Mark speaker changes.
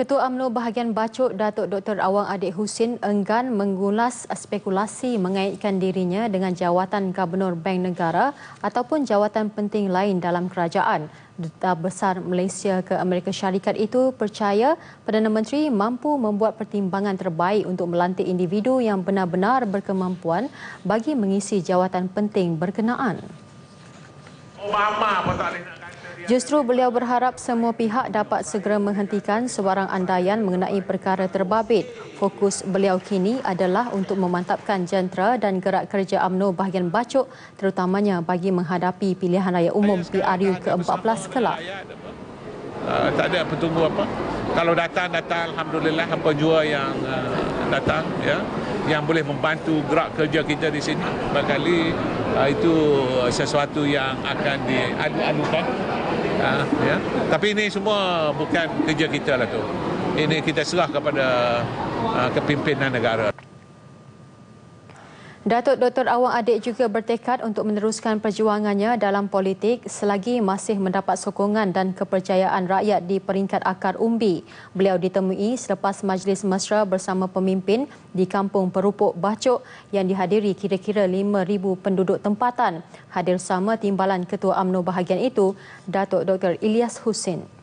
Speaker 1: Ketua UMNO bahagian Bacok Datuk Dr. Awang Adik Husin enggan mengulas spekulasi mengaitkan dirinya dengan jawatan Gubernur Bank Negara ataupun jawatan penting lain dalam kerajaan. Duta Besar Malaysia ke Amerika Syarikat itu percaya Perdana Menteri mampu membuat pertimbangan terbaik untuk melantik individu yang benar-benar berkemampuan bagi mengisi jawatan penting berkenaan. Obama pun tak boleh nak Justru beliau berharap semua pihak dapat segera menghentikan sebarang andaian mengenai perkara terbabit. Fokus beliau kini adalah untuk memantapkan jentera dan gerak kerja UMNO bahagian Bacok terutamanya bagi menghadapi pilihan raya umum PRU ke-14 kelak.
Speaker 2: Uh, tak ada petunggu apa. Kalau datang datang alhamdulillah apa jua yang uh, datang ya yang boleh membantu gerak kerja kita di sini. Barangkali uh, itu sesuatu yang akan dialu-alukan Ha, ya. Tapi ini semua bukan kerja kita lah tu. Ini kita serah kepada uh, kepimpinan negara.
Speaker 1: Datuk Dr. Awang Adik juga bertekad untuk meneruskan perjuangannya dalam politik selagi masih mendapat sokongan dan kepercayaan rakyat di peringkat akar umbi. Beliau ditemui selepas majlis mesra bersama pemimpin di Kampung Perupuk Bacok yang dihadiri kira-kira 5,000 penduduk tempatan. Hadir sama timbalan Ketua UMNO bahagian itu, Datuk Dr. Ilyas Husin.